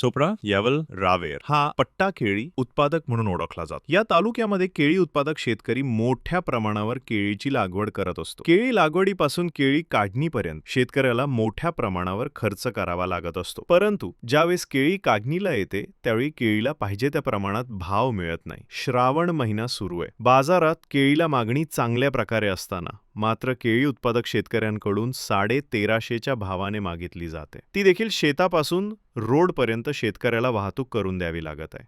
चोपडा यावल रावेर हा पट्टा केळी उत्पादक म्हणून ओळखला जातो. या तालुक्यामध्ये केळी उत्पादक शेतकरी मोठ्या प्रमाणावर केळीची लागवड करत असतो. केळी लागवडीपासून केळी काढणीपर्यंत शेतकऱ्याला मोठ्या प्रमाणावर खर्च करावा लागत असतो. परंतु ज्यावेळेस केळी काढणीला येते त्यावेळी केळीला पाहिजे त्या प्रमाणात भाव मिळत नाही. श्रावण महिना सुरू आहे. बाजारात केळीला मागणी चांगल्या प्रकारे असताना मात्र केळी उत्पादक शेतकऱ्यांकडून साडे तेराशेच्या भावाने मागितली जाते. ती देखील शेतापासून रोडपर्यंत शेतकऱ्याला वाहतूक करून द्यावी लागत आहे.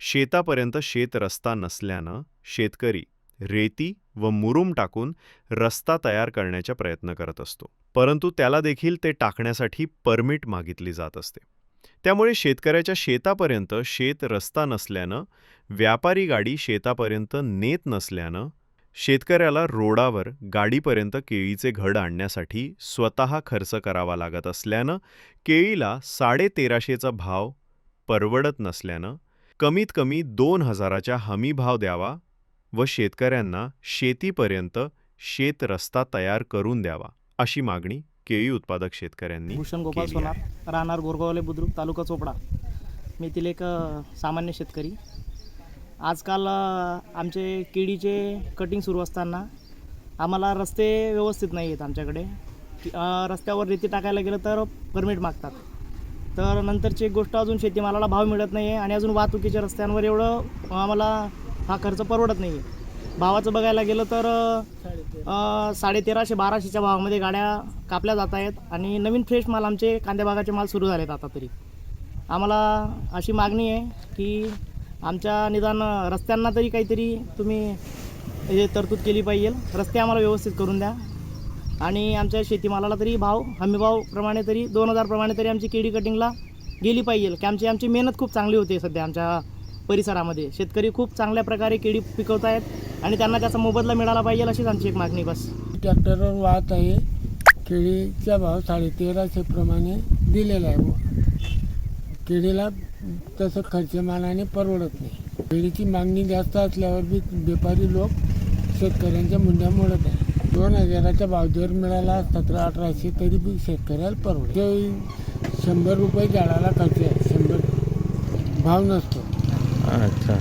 शेतापर्यंत शेत रस्ता नसल्यानं शेतकरी रेती व मुरुम टाकून रस्ता तयार करण्याचा प्रयत्न करत असतो. परंतु त्याला देखील ते टाकण्यासाठी परमिट मागितली जात असते. त्यामुळे शेतकऱ्याच्या शेतापर्यंत शेत रस्ता नसल्यानं व्यापारी गाडी शेतापर्यंत नेत नसल्यानं शेतकऱ्याला रोडावर गाडीपर्यंत केळीचे घड आणण्यासाठी स्वतः खर्च करावा लागत असल्यानं केळीला साडे तेराशेचा भाव परवडत नसल्यानं कमीत कमी दोन हजाराच्या हमी भाव द्यावा व शेतकऱ्यांना शेतीपर्यंत शेत रस्ता तयार करून द्यावा अशी मागणी केळी उत्पादक शेतकऱ्यांनी भूषण गोपाल सोनार राहणार गोरगावले बुद्रुक तालुका चोपडा. मी येथील एक सामान्य शेतकरी. आजकाल आमचे केळीचे कटिंग सुरू असताना आम्हाला रस्ते व्यवस्थित नाही आहेत आमच्याकडे. रस्त्यावर रेती टाकायला गेलं तर परमिट मागतात. तर नंतरची एक गोष्ट अजून शेतीमालाला भाव मिळत नाही आहे आणि अजून वाहतुकीच्या रस्त्यांवर एवढं आम्हाला हा खर्च परवडत नाही आहे भावाचं बघायला गेलं तर साडेतेराशे बाराशेच्या भावामध्ये गाड्या कापल्या जात आहेत आणि नवीन फ्रेश माल आमचे कांद्या भागाचे माल सुरू झालेत आता तरी. आम्हाला अशी मागणी आहे की आमच्या निदान रस्त्यांना तरी काहीतरी तुम्ही हे तरतूद केली पाहिजे. रस्ते आम्हाला व्यवस्थित करून द्या. आणि आमच्या शेतीमालाला तरी भाव हमीभावप्रमाणे तरी दोन हजारप्रमाणे तरी आमची केळी कटिंगला गेली पाहिजे. की आमची आमची मेहनत खूप चांगली होते सध्या आमच्या परिसरामध्ये. शेतकरी खूप चांगल्या प्रकारे केळी पिकवत आहेत आणि त्यांना त्याचा मोबदला मिळाला पाहिजे अशीच आमची एक मागणी बस. ट्रॅक्टरवर वाहत आहे. केळीचा भाव साडेतेराशे प्रमाणे दिलेला आहे. केळीला तसं खर्चमानाने परवडत नाही. केळीची मागणी जास्त असल्यावर बी व्यापारी लोक शेतकऱ्यांच्या मुंड्या मोडत आहे दोन हजाराचा भाव जर मिळाला सतरा अठराशे तरी बी शेतकऱ्याला परवडत शंभर रुपये झाडाला खर्च आहे. शंभर भाव नसतो. अच्छा.